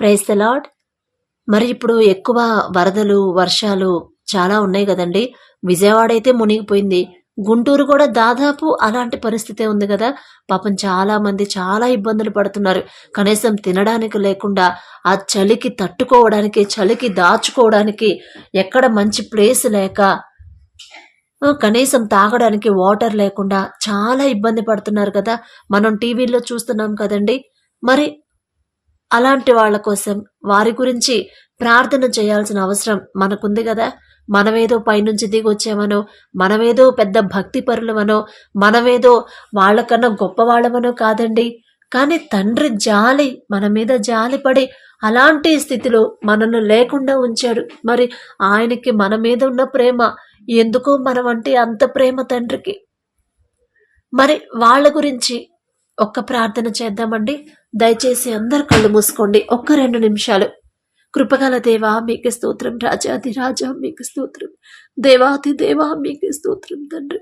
Praise the lord మరి ఇప్పుడు ఎక్కువ వరదలు వర్షాలు చాలా ఉన్నాయి కదండి. విజయవాడ అయితే మునిగిపోయింది. గుంటూరు కూడా దాదాపు అలాంటి పరిస్థితే ఉంది కదా. పాపం చాలా మంది చాలా ఇబ్బందులు పడుతున్నారు. కనీసం తినడానికి లేకుండా ఆ చలికి తట్టుకోవడానికి చలికి దాచుకోవడానికి ఎక్కడ మంచి ప్లేస్ లేక కనీసం తాగడానికి వాటర్ లేకుండా చాలా ఇబ్బంది పడుతున్నారు కదా. మనం టీవీలో చూస్తున్నాం కదండి. మరి అలాంటి వాళ్ళ కోసం వారి గురించి ప్రార్థన చేయాల్సిన అవసరం మనకుంది కదా. మనమేదో పైనుంచి దిగొచ్చామనో మనమేదో పెద్ద భక్తి పరులమనో మనమేదో వాళ్ళకన్నా గొప్ప వాళ్ళమనో కాదండి. కానీ తండ్రి జాలి మన మీద జాలిపడి అలాంటి స్థితిలో మనను లేకుండా ఉంచాడు. మరి ఆయనకి మన మీద ఉన్న ప్రేమ ఎందుకో మనం అంటే అంత ప్రేమ తండ్రికి. మరి వాళ్ళ గురించి ఒక్క ప్రార్థన చేద్దామండి. దయచేసి అందరు కళ్ళు మూసుకోండి. ఒక్క రెండు నిమిషాలు. కృపగల దేవా మీకు స్తోత్రం. రాజాది రాజా మీకు స్తోత్రం. దేవాది దేవా మీకు స్తోత్రం తండ్రి.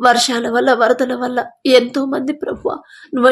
వర్షాల వల్ల వరదల వల్ల ఎంతో మంది ప్రభు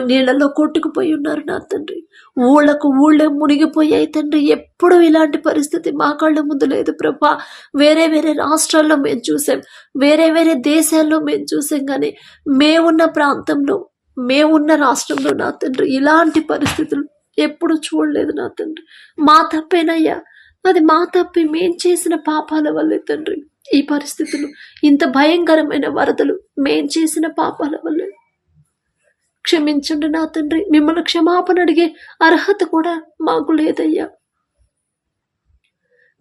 నీళ్ళలో కొట్టుకుపోయి ఉన్నారు నా తండ్రి. ఊళ్ళకు ఊళ్ళే మునిగిపోయాయి తండ్రి. ఎప్పుడు ఇలాంటి పరిస్థితి మా కళ్ళ ముందు లేదు ప్రభా వేరే వేరే రాష్ట్రాల్లో మేము చూసాం. వేరే వేరే దేశాల్లో మేము చూసాం. కానీ మేమున్న ప్రాంతంలో మేమున్న రాష్ట్రంలో నా తండ్రి ఇలాంటి పరిస్థితులు ఎప్పుడు చూడలేదు నా తండ్రి. మా తప్పేనయ్యా. అది మా తప్పి. మేం చేసిన పాపాల వల్లే తండ్రి. ఈ పరిస్థితులు ఇంత భయంకరమైన వరదలు మేం చేసిన పాపాల వల్లే. క్షమించండి నా తండ్రి. మిమ్మల్ని క్షమాపణ అడిగే అర్హత కూడా మాకు లేదయ్యా.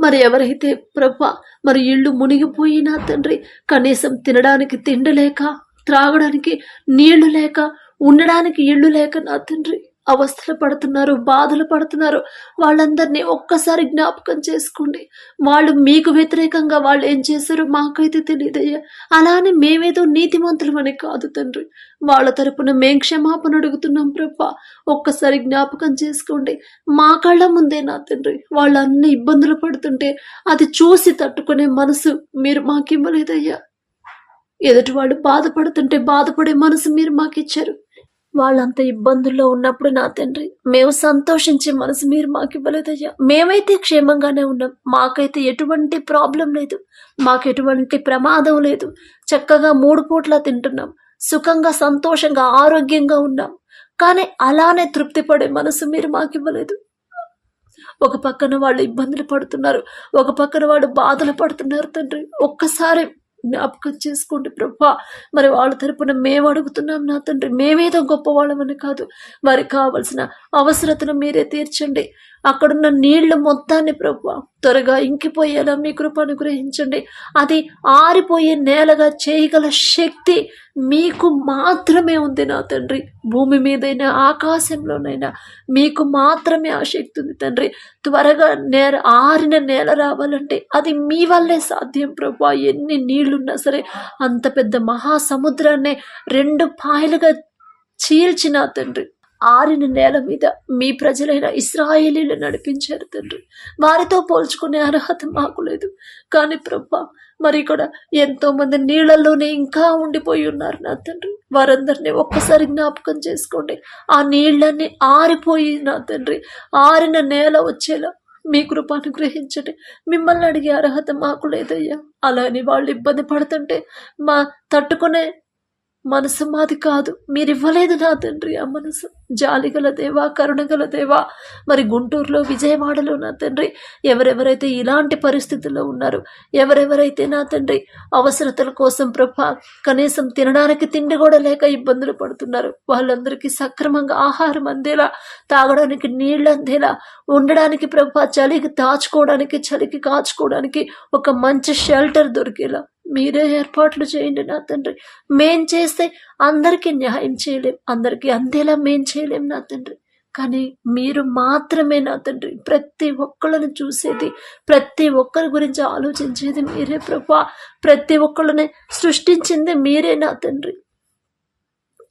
మరి ఎవరైతే ప్రభ మరి ఇళ్ళు మునిగిపోయి నా తండ్రి కనీసం తినడానికి తిండలేక త్రాగడానికి నీళ్ళు లేక ఉండడానికి ఇళ్ళు లేక నా తండ్రి అవస్థలు పడుతున్నారు బాధలు పడుతున్నారు. వాళ్ళందరినీ ఒక్కసారి జ్ఞాపకం చేసుకోండి. వాళ్ళు మీకు వ్యతిరేకంగా వాళ్ళు ఏం చేశారో మాకైతే తెలియదయ్యా. అలానే మేమేదో నీతిమంతులమని కాదు తండ్రి. వాళ్ళ తరపున మేం క్షమాపణ అడుగుతున్నాం ప్రభా. ఒక్కసారి జ్ఞాపకం చేసుకోండి. మా కళ్ళ ముందే నా తండ్రి. వాళ్ళు అన్ని ఇబ్బందులు పడుతుంటే అది చూసి తట్టుకునే మనసు మీరు మాకివ్వలేదయ్యా. ఎదుటి వాళ్ళు బాధపడుతుంటే బాధపడే మనసు మీరు మాకిచ్చారు. వాళ్ళంత ఇబ్బందుల్లో ఉన్నప్పుడు నా తండ్రి మేము సంతోషించే మనసు మీరు మాకు ఇవ్వలేదయ్యా. మేమైతే క్షేమంగానే ఉన్నాం. మాకైతే ఎటువంటి ప్రాబ్లం లేదు. మాకు ఎటువంటి ప్రమాదం లేదు. చక్కగా మూడు పూట్ల తింటున్నాం. సుఖంగా సంతోషంగా ఆరోగ్యంగా ఉన్నాం. కానీ అలానే తృప్తి పడే మనసు మీరు మాకు ఇవ్వలేదు. ఒక పక్కన వాళ్ళు ఇబ్బందులు పడుతున్నారు. ఒక పక్కన వాళ్ళు బాధలు పడుతున్నారు తండ్రి. ఒక్కసారి జ్ఞాపకం చేసుకోండి ప్రభా. మరి వాళ్ళ తరపున మేము అడుగుతున్నాం నా తండ్రి. మేమేదో గొప్ప వాళ్ళమని కాదు. వారికి కావలసిన అవసరతను మీరే తీర్చండి. అక్కడున్న నీళ్ళు మొత్తాన్ని ప్రభు త్వరగా ఇంకిపోయేలా మీ కృప అనుగ్రహించండి. అది ఆరిపోయే నేలగా చేయగల శక్తి మీకు మాత్రమే ఉంది నా తండ్రి. భూమి మీదైనా ఆకాశంలోనైనా మీకు మాత్రమే ఆ శక్తి ఉంది తండ్రి. త్వరగా నేల ఆరిన నేల రావాలంటే అది మీ వల్లే సాధ్యం ప్రభు. ఎన్ని నీళ్ళున్నా సరే అంత పెద్ద మహాసముద్రాన్ని రెండు పాయలుగా చీల్చిన తండ్రి. ఆరిన నేల మీద మీ ప్రజలైన ఇస్రాయేలీలు నడిపించారు తండ్రి. వారితో పోల్చుకునే అర్హత మాకు లేదు. కానీ ప్రభా మరి ఇక్కడ ఎంతో మంది నీళ్ళలోనే ఇంకా ఉండిపోయి ఉన్నారు నా తండ్రి. వారందరినీ ఒక్కసారి జ్ఞాపకం చేసుకోండి. ఆ నీళ్ళన్నీ ఆరిపోయి నా తండ్రి ఆరిన నేల వచ్చేలా మీ కృప అనుగ్రహించండి. మిమ్మల్ని అడిగే అర్హత మాకు లేదయ్యా. అలాని వాళ్ళు ఇబ్బంది పడుతుంటే మా తట్టుకునే మనసు మాది కాదు. మీరు ఇవ్వలేదు నా తండ్రి ఆ మనసు. జాలిగల దేవా కరుణగల దేవా మరి గుంటూరులో విజయవాడలో నా తండ్రి. ఎవరెవరైతే ఇలాంటి పరిస్థితుల్లో ఉన్నారు ఎవరెవరైతే నా తండ్రి అవసరతల కోసం ప్రభా కనీసం తినడానికి తిండి కూడా లేక ఇబ్బందులు పడుతున్నారు. వాళ్ళందరికీ సక్రమంగా ఆహారం అందేలా తాగడానికి నీళ్ళు అందేలా ఉండడానికి ప్రభా చలికి దాచుకోవడానికి చలికి కాచుకోవడానికి ఒక మంచి షెల్టర్ దొరికేలా. మీరే ఏర్పాట్లు చేయండి నా తండ్రి. మేం చేస్తే అందరికీ న్యాయం చేయలేం అందరికీ అందేలా మేం చేయలేం నా తండ్రి. కానీ మీరు మాత్రమే నా తండ్రి. ప్రతి ఒక్కళ్ళని చూసేది ప్రతి ఒక్కరి గురించి ఆలోచించేది మీరే ప్రభా. ప్రతి ఒక్కళ్ళని సృష్టించింది మీరే నా తండ్రి.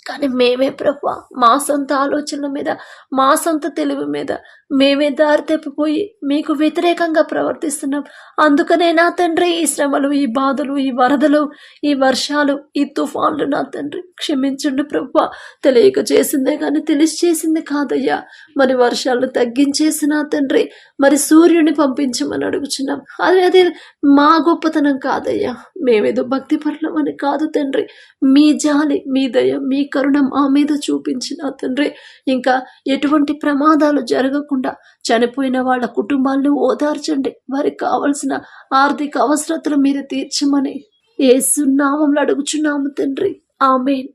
కానీ మేమే ప్రభు మా సొంత ఆలోచనల మీద మా సొంత తెలివి మీద మేమే దారి తప్పిపోయి మీకు వ్యతిరేకంగా ప్రవర్తిస్తున్నాం. అందుకనే నా తండ్రి ఈ శ్రమలు ఈ బాధలు ఈ వరదలు ఈ వర్షాలు ఈ తుఫాన్లు నా తండ్రి క్షమించండి ప్రభు. తెలియక చేసిందే కానీ తెలిసి చేసింది కాదయ్యా. మరి వర్షాలు తగ్గించేసి నా తండ్రి మరి సూర్యుని పంపించమని అడుగుచున్నాం. అది అది మా గొప్పతనం కాదయ్యా. మేమేదో భక్తి పరులమని కాదు తండ్రి. మీ జాలి మీ దయ మీ కరుణ మా మీద చూపించిన తండ్రి. ఇంకా ఎటువంటి ప్రమాదాలు జరగకుండా చనిపోయిన వాళ్ళ కుటుంబాలను ఓదార్చండి. వారికి కావలసిన ఆర్థిక అవసరతలు మీరు తీర్చమని ఏసునామంలో అడుగుచున్నాము తండ్రి. ఆమెన్.